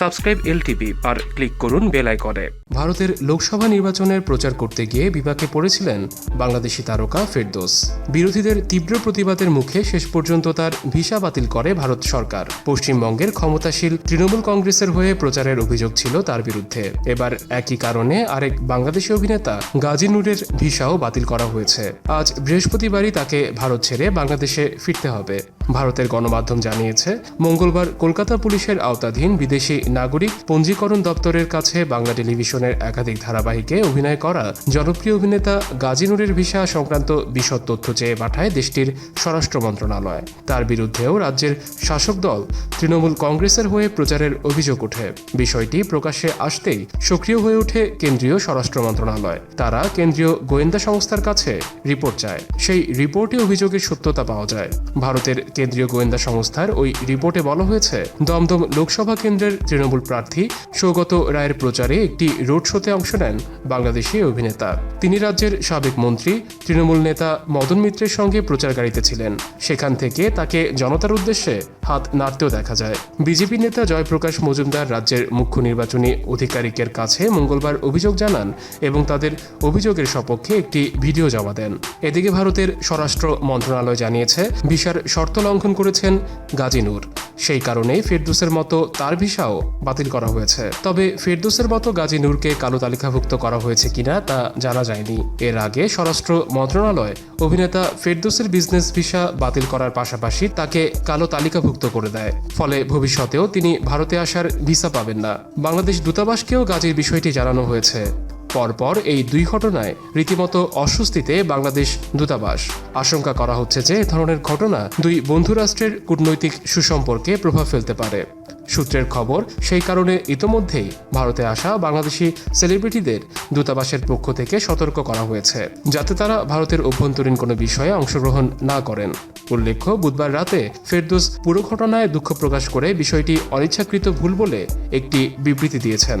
Subscribe LTV আর click করুন bell আইকনে। ভারতের লোকসভা নির্বাচনের প্রচার করতে গিয়ে বিপাকে পড়েছিলেন বাংলাদেশি তারকা ফেরদোস। বিরোধীদের তীব্র প্রতিবাদের মুখে শেষ পর্যন্ত তার ভিসা বাতিল করে ভারত সরকার। পশ্চিমবঙ্গের ক্ষমতাশীল তৃণমূল কংগ্রেসের হয়ে প্রচারের অভিযোগ ছিল তার বিরুদ্ধে। এবার একই কারণে আরেক বাংলাদেশি অভিনেতা গাজী নুরের ভিসাও বাতিল করা হয়েছে। আজ বৃহস্পতিবারই তাকে ভারত ছেড়ে বাংলাদেশে ফিরতে হবে। ভারতের গণমাধ্যম জানিয়েছে, মঙ্গলবার কলকাতা পুলিশের আওতাধীন বিদেশি নাগরিক পঞ্জীকরণ দপ্তরের কাছে বাংলা টেলিভিশনের একাধিক ধারাবাহিকে অভিনয় করা জনপ্রিয় অভিনেতা গাজী নুরের ভিসা সংক্রান্ত বিশদ তথ্য চেয়ে পাঠায় দেশটির স্বরাষ্ট্র মন্ত্রণালয়। তার বিরুদ্ধেও রাজ্যের শাসক দল তৃণমূল কংগ্রেসের হয়ে প্রচারের অভিযোগ ওঠে। বিষয়টি প্রকাশ্যে আসতেই সক্রিয় হয়ে ওঠে কেন্দ্রীয় স্বরাষ্ট্র মন্ত্রণালয়। তারা কেন্দ্রীয় গোয়েন্দা সংস্থার কাছে রিপোর্ট চায়। সেই রিপোর্টে অভিযোগের সত্যতা পাওয়া যায়। ভারতের কেন্দ্রীয় গোয়েন্দা সংস্থার ওই রিপোর্টে বলা হয়েছে, দমদম লোকসভা কেন্দ্রের তৃণমূল প্রার্থী সৌগত রায়ের প্রচারে একটি রোড শোতে অংশ নেন বাংলাদেশি অভিনেতা। তিনি রাজ্যের সাবেক মন্ত্রী, তৃণমূল নেতা মদন মিত্রের সঙ্গে প্রচার গাড়িতে ছিলেন। সেখান থেকে তাকে জনতার উদ্দেশ্যে হাত নাড়তেও দেখা যায়। বিজেপি নেতা জয়প্রকাশ মজুমদার রাজ্যের মুখ্য নির্বাচনী আধিকারিকের কাছে মঙ্গলবার অভিযোগ জানান এবং তাদের অভিযোগের সপক্ষে একটি ভিডিও জমা দেন। এদিকে ভারতের স্বরাষ্ট্র মন্ত্রণালয় জানিয়েছে ভিসার শর্ত লঙ্ঘন করেছেন গাজী নূর। সেই কারণেই ফেরদুসের মতো তার ভিসাও বাতিল করা হয়েছে। তবে ফেরদুসের মতো গাজী নূরকে কালো তালিকাভুক্ত করা হয়েছে কিনা তা জানা যায়নি। এর আগে স্বরাষ্ট্র মন্ত্রণালয় অভিনেতা ফেরদুসের বিজনেস ভিসা বাতিল করার পাশাপাশি তাকে কালো তালিকাভুক্ত করে দেয়। ফলে ভবিষ্যতেও তিনি ভারতে আসার ভিসা পাবেন না। বাংলাদেশ দূতাবাসকেও গাজীর বিষয়টি জানানো হয়েছে। পরপর এই দুই ঘটনায় রীতিমতো অস্বস্তিতে বাংলাদেশ দূতাবাস। আশঙ্কা করা হচ্ছে যে এ ধরনের ঘটনা দুই বন্ধুরাষ্ট্রের কূটনৈতিক সুসম্পর্কে প্রভাব ফেলতে পারে। সূত্রের খবর, সেই কারণে ইতোমধ্যেই ভারতে আসা বাংলাদেশি সেলিব্রিটিদের দূতাবাসের পক্ষ থেকে সতর্ক করা হয়েছে, যাতে তারা ভারতের অভ্যন্তরীণ কোনো বিষয়ে অংশগ্রহণ না করেন। উল্লেখ্য, বুধবার রাতে ফেরদোস পুরো ঘটনায় দুঃখ প্রকাশ করে বিষয়টি অনিচ্ছাকৃত ভুল বলে একটি বিবৃতি দিয়েছেন।